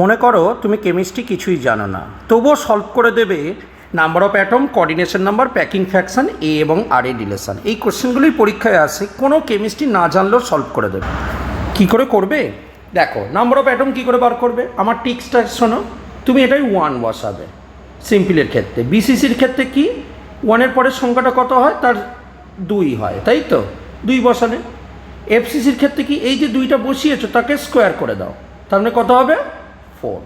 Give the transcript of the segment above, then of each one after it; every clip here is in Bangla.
মনে করো তুমি কেমিস্ট্রি কিছুই জানো না। তবুও সলভ করে দেবে number of atom coordination number packing fraction এ এবং আর এ ডিলেশন এই কোশ্চেনগুলোই পরীক্ষায় আসে, কোনো কেমিস্ট্রি না জানলেও সলভ করে দেবে। কি করে করবে? দেখো নাম্বার অফ অ্যাটম কী করে বার করবে? আমার টিক্সটা শোনো, তুমি এটাই ওয়ান বসাবে সিম্পলের ক্ষেত্রে। বিসিসির ক্ষেত্রে কি? ওয়ানের পরের সংখ্যাটা কত হয়? তার দুই হয়, তাই তো? দুই বসালে। এফসিসির ক্ষেত্রে কি? এই যে দুইটা বসিয়েছো, তাকে স্কোয়ার করে দাও। তার মানে কত হবে? ফোর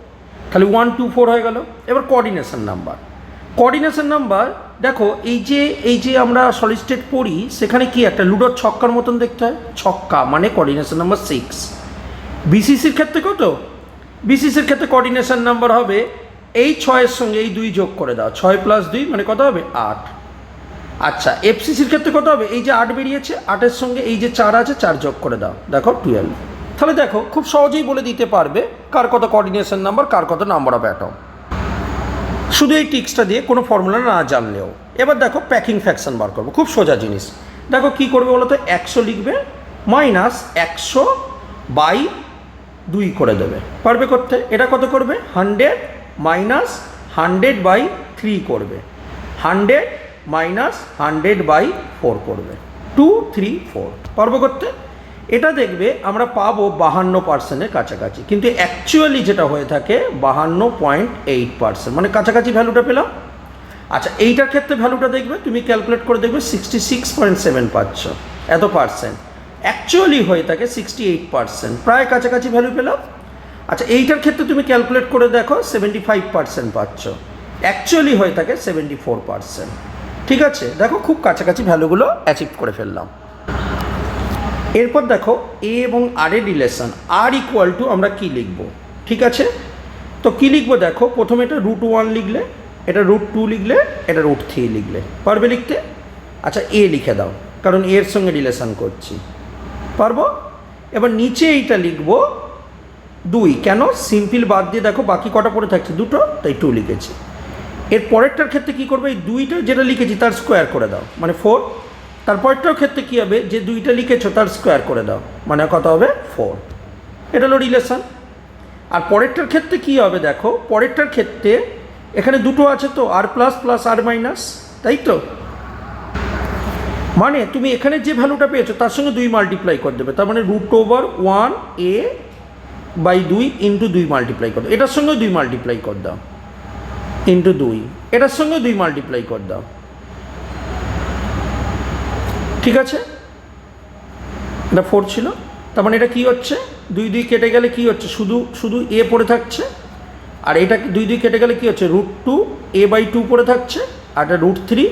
তাহলে ওয়ান টু ফোর হয়ে গেল। এবার কোঅর্ডিনেশন নাম্বার কোঅর্ডিনেশন নাম্বার দেখো, এই যে এই যে আমরা সলিস্টেট পড়ি, সেখানে কি একটা লুডোর ছক্কার মতন দেখতে হয়? ছক্কা মানে কোঅর্ডিনেশন নাম্বার সিক্স বিসিসির ক্ষেত্রে কত? বিসিসির ক্ষেত্রে কোঅর্ডিনেশন নাম্বার হবে এই ছয়ের সঙ্গে এই দুই যোগ করে দাও। ছয় প্লাস দুই মানে কত হবে? আট। আচ্ছা এফসিসির ক্ষেত্রে কত হবে? এই যে আট বেরিয়েছে, আটের সঙ্গে এই যে চার আছে, চার যোগ করে দাও। দেখো টুয়েলভ তাহলে দেখো, খুব সহজেই বলে দিতে পারবে কার কত কোঅর্ডিনেশন নাম্বার কার কত নাম্বার অফ অ্যাটম শুধু এই টিক্সটা দিয়ে কোনো ফর্মুলা না জানলেও। এবার দেখো প্যাকিং ফ্যাকশন বার করব, খুব সোজা জিনিস। দেখো কি করবে বলো তো, একশো লিখবে মাইনাস একশো বাই দুই করে দেবে। পারবে করতে? এটা কত করবে? Hundred minus hundred by three করবে। Hundred minus hundred by four করবে। টু থ্রি ফোর পারব করতে? এটা দেখবে আমরা পাবো বাহান্ন পার্সেন্টের কাছাকাছি। কিন্তু অ্যাকচুয়ালি যেটা হয়ে থাকে, বাহান্ন পয়েন্ট এইট পার্সেন্ট মানে কাছাকাছি ভ্যালুটা পেলাম। আচ্ছা এইটার ক্ষেত্রে ভ্যালুটা দেখবে, তুমি ক্যালকুলেট করে দেখবে সিক্সটি সিক্স পয়েন্ট সেভেন পাচ্ছ। এত পার্সেন্ট অ্যাকচুয়ালি হয়ে থাকে সিক্সটি এইট পার্সেন্ট প্রায় কাছাকাছি ভ্যালু পেলাম। আচ্ছা এইটার ক্ষেত্রে তুমি ক্যালকুলেট করে দেখো সেভেন্টি ফাইভ পার্সেন্ট পাচ্ছ। অ্যাকচুয়ালি হয়ে থাকে সেভেন্টি ফোর পার্সেন্ট ঠিক আছে? দেখো, খুব কাছাকাছি ভ্যালুগুলো অ্যাচিভ করে ফেললাম। এরপর দেখো এ এবং আর এর রিলেশন আর ইকুয়াল টু আমরা কি লিখব? ঠিক আছে? তো কি লিখব দেখো? প্রথমে এটা রুট ওয়ান লিখলে, এটা রুট টু লিখলে, এটা রুট থ্রি লিখলে। পারবে লিখতে? আচ্ছা এ লিখে দাও, কারণ এর সঙ্গে রিলেশন করছি। পারব? এবার নিচে এইটা লিখব দুই। কেন? সিম্পল বাদ দিয়ে দেখো, বাকি কটা পড়ে থাকছে? দুটো, তাই টু লিখেছি। এর পরেরটার ক্ষেত্রে কী করবে? এই দুইটা যেটা লিখেছি, তার স্কোয়ার করে দাও। মানে ফোর তারপরটার ক্ষেত্রে কী হবে? যে দুইটা লিখেছো, তার স্কোয়ার করে দাও। মানে কত হবে? ফোর এটা হলো রিলেশন আর পরেরটার ক্ষেত্রে কী হবে দেখো? পরেরটার ক্ষেত্রে এখানে দুটো আছে তো আর প্লাস প্লাস আর মাইনাস তাই তো? মানে তুমি এখানে যে ভ্যালুটা পেয়েছ, তার সঙ্গে দুই মাল্টিপ্লাই করে দেবে। তার মানে root over one a by দুই ইন্টু দুই মাল্টিপ্লাই করে এটার সঙ্গে দুই মাল্টিপ্লাই করে দাও। ইন্টু দুই। এটার সঙ্গে দুই মাল্টিপ্লাই করে দাও। ঠিক আছে? এটা ফোর ছিল। তার মানে এটা কী হচ্ছে? দুই দুই কেটে গেলে কি হচ্ছে? শুধু শুধু এ পড়ে থাকছে। আর এটা দুই দুই কেটে গেলে কি হচ্ছে? Root two a by two পড়ে থাকছে। আর এটা root three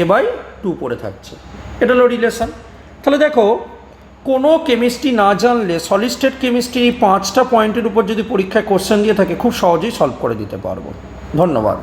a by two পড়ে থাকছে। এটা হলো রিলেশন তাহলে দেখো, কোনো কেমিস্ট্রি না জানলে সলিড স্টেট কেমিস্ট্রি এই পাঁচটা পয়েন্টের উপর যদি পরীক্ষায় কোশ্চেন দিয়ে থাকে, খুব সহজেই সলভ করে দিতে পারব। ধন্যবাদ।